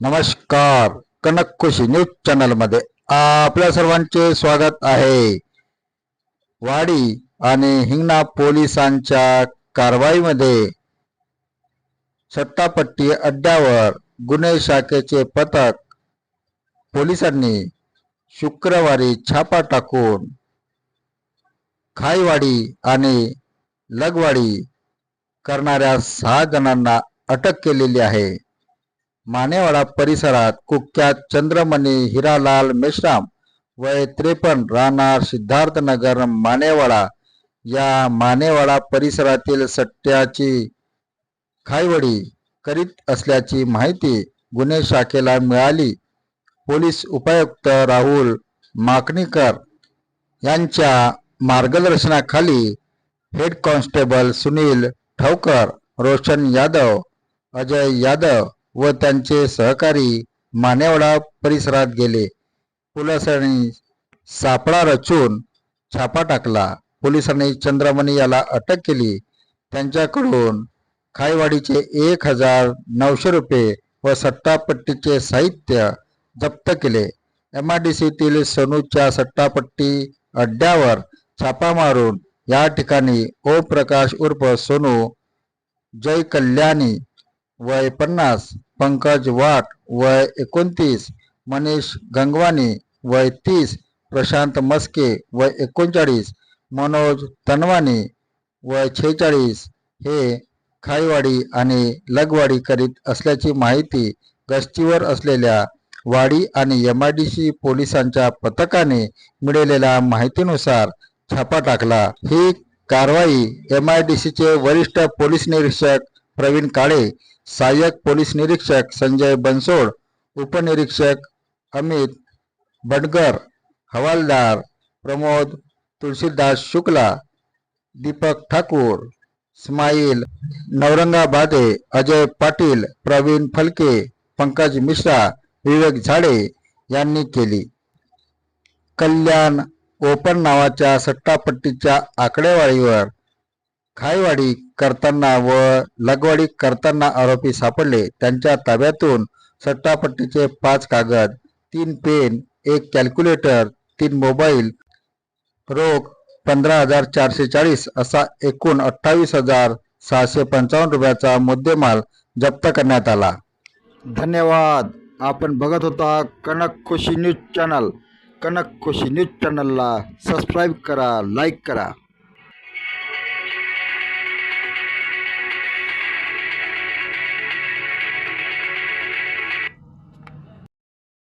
नमस्कार. कनक खुशी न्यूज चॅनलमध्ये आपल्या सर्वांचे स्वागत आहे. वाडी आणि हिंगणा पोलिसांच्या कारवाईमध्ये सट्टापट्टी अड्ड्यावर गुन्हे शाखेचे पथक पोलिसांनी शुक्रवारी छापा टाकून खाईवाडी आणि लगवाडी करणाऱ्या सहा जणांना अटक केलेली आहे. मानेवाडा परिसरात कुख्यात चंद्रमणी हिरालाल मेश्राम वय त्रेपन्न राहणार सिद्धार्थनगर मानेवाडा. या मानेवाडा परिसरातील सट्ट्याची खायवडी करीत असल्याची माहिती गुन्हे शाखेला मिळाली. पोलीस उपायुक्त राहुल माकणीकर यांच्या मार्गदर्शनाखाली हेड कॉन्स्टेबल सुनील ठवकर रोशन यादव अजय यादव व त्यांचे सहकारी मानेवाडा परिसरात गेले. पोलिसांनी सापळा रचून छापा टाकला. पोलिसांनी चंद्रमणी याला अटक केली. त्यांच्याकडून खाईवाडीचे एक हजार नऊशे रुपये व सट्टापट्टीचे साहित्य जप्त केले. एम आर डी सीतील सोनूच्या सट्टापट्टी अड्ड्यावर छापा मारून या ठिकाणी ओम प्रकाश उर्फ सोनू जय कल्याणी वय पन्नास पंकज वाट वय एकोणतीस मनीष गंगवानी वय तीस प्रशांत मस्के वय एकोणचाळीस मनोज तनवानी वय छेचाळीस. हे खाईवाडी आणि लगवाडी करीत असल्याची माहिती गस्तीवर असलेल्या वाडी आणि एम आय डी सी पोलिसांच्या पथकाने मिळालेल्या माहितीनुसार छापा टाकला. ही कारवाई एम आय डी सीचे वरिष्ठ पोलीस निरीक्षक प्रवीण काळे सहाय्यक पोलीस निरीक्षक संजय बनसोड उपनिरीक्षक अमित बडगर हवालदार प्रमोद तुळशीदास शुक्ला दीपक ठाकूर स्माईल नवरंगाबादे अजय पाटील प्रवीण फलके पंकज मिश्रा विवेक झाडे यांनी केली. कल्याण ओपन नावाच्या सट्टापट्टीच्या आकडेवारीवर खायवाडी करताना व लगवाडी करताना आरोपी सापडले. त्यांच्या ताब्यातून सट्टापट्टीचे पाच कागद तीन पेन एक कॅल्क्युलेटर तीन मोबाईल रोख पंधरा हजार चारशे चाळीस असा एकूण अठ्ठावीस हजार सहाशे पंचावन्न रुपयाचा मुद्देमाल जप्त करण्यात आला. धन्यवाद. आपण बघत होता Kanak Khushi news channel. Kanak Khushi news चॅनलला सबस्क्राईब करा लाईक करा.